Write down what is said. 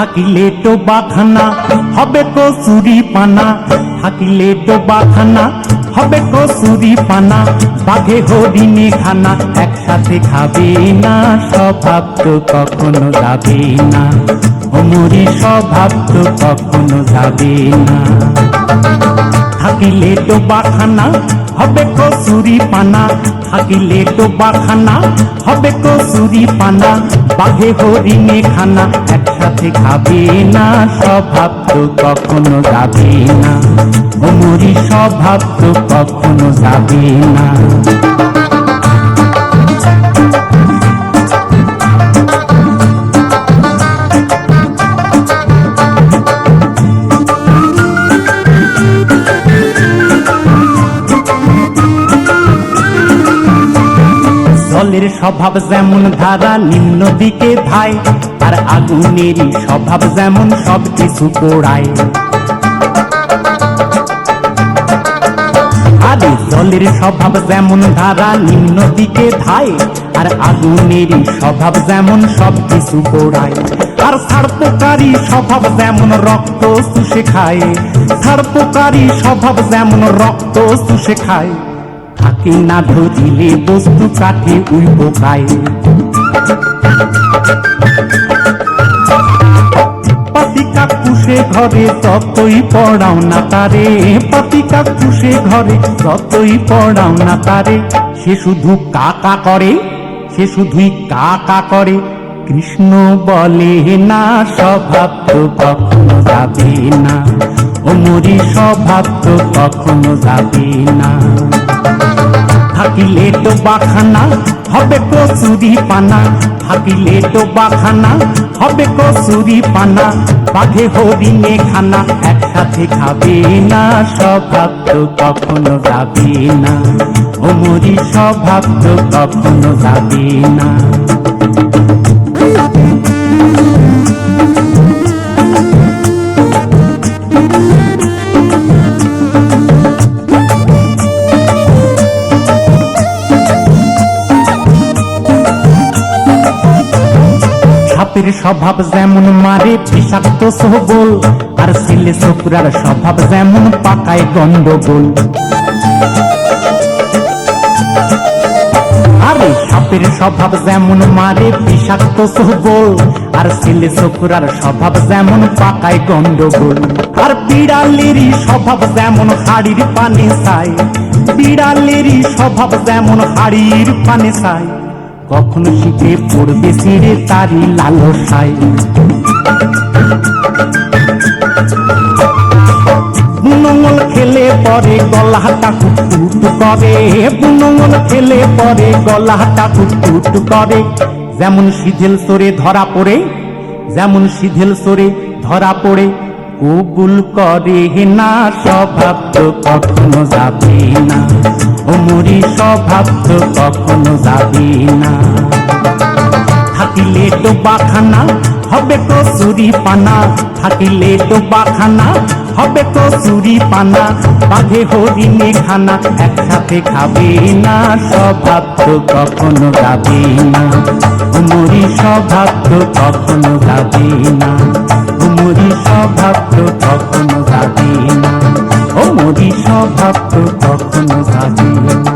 থাকিলে তো বাখানা হবে কসুরি পানা থাকিলে তো বাখানা হবে কসুরি পানা বাঘে, হরিণে খানা একসাথে খাবে না। স্বভাব তো কখনো যাবে না। অমরি স্বভাব তো কখনো যাবে না। থাকিলে তো বাখানা হবে কসুরি পানা থাকিলে তো বাখানা হবে কসুরি পানা, বাঘে হরিণে খানা, একসাথে খাবে না স্বভাব তো কখনো যাবে না। অমরি স্বভাব তো কখনো যাবে না। স্বভাব যেমন ধারা, নিম্ন দিকে ধায়। আর আগুনেরই স্বভাব যেমন সব কিছু পোড়ায়। আরে জলের স্বভাব যেমন ধারা, নিম্ন দিকে ধায়। আর আগুনেরই স্বভাব যেমন সব কিছু পোড়ায়। আর সার্পকারী স্বভাব যেমন রক্ত শুষে খায়। সার্পকারী স্বভাব যেমন রক্ত শুষে খায়। থাকে না ধরিলে বস্তু কাঠে উইব খায় পাতিকা কুশে ঘরে ততই পড়াও না তারে পাতিকা কুশে ঘরে ততই পড়াও না তারে, সে শুধু কাকা করে, সে শুধুই কাকা করে। কৃষ্ণ বলে না, স্বভাব তো কখনো যাবে না। ওমরি স্বভাব তো কখনো যাবে না। থাকিলে তো বাখানা, হবে কসুরি পানা। থাকিলে তো বাখানা, হবে কসুরি পানা। বাঘে হরিণে খানা, একসাথে খাবে না। স্বভাব তো কখনো যাবে না। ওমরি স্বভাব তো কখনো যাবে না। স্বভাব যেমন মারে বিষাক্ত সহবল আর ছেলে ছোকরার স্বভাব যেমন পাকায় গন্ডগোল। আরে সাপের স্বভাব যেমন মারে বিষাক্ত সহবল আর ছেলে ছোকরার স্বভাব যেমন পাকায় গন্ডগোল। আর বিড়ালেরই স্বভাব যেমন হাড়ির পানে চায় বিড়ালেরই স্বভাব যেমন হাড়ির পানে চায়। কখনো শীতে পড়বে ছিঁড়ে তারি লালসায়। বুনঙ্গল খেলে পরে গলাটা কুটকুট করে। বুনঙ্গল খেলে পরে গলাটা কুটকুট করে। যেমন সিধেল সরে ধরা পড়ে, যেমন সিধেল সরে ধরা পড়ে। কবুল করে না, স্বভাব তো কখনো যাবে না। ওমরি স্বভাব তো কখনো যাবে না। থাকিলে তো বাখানা, হবে কসুরি পানা থাকিলে তো বাখানা, হবে কসুরি পানা বাঘে হরিণে খানা, একসাথে খাবে না। স্বভাব তো কখনো যাবে না। উমরি স্বভাব তো কখনো যাবে না। স্বভাব তো তখন ভাবি। না ও মোদি স্বভাব তো তখন ভাবি। না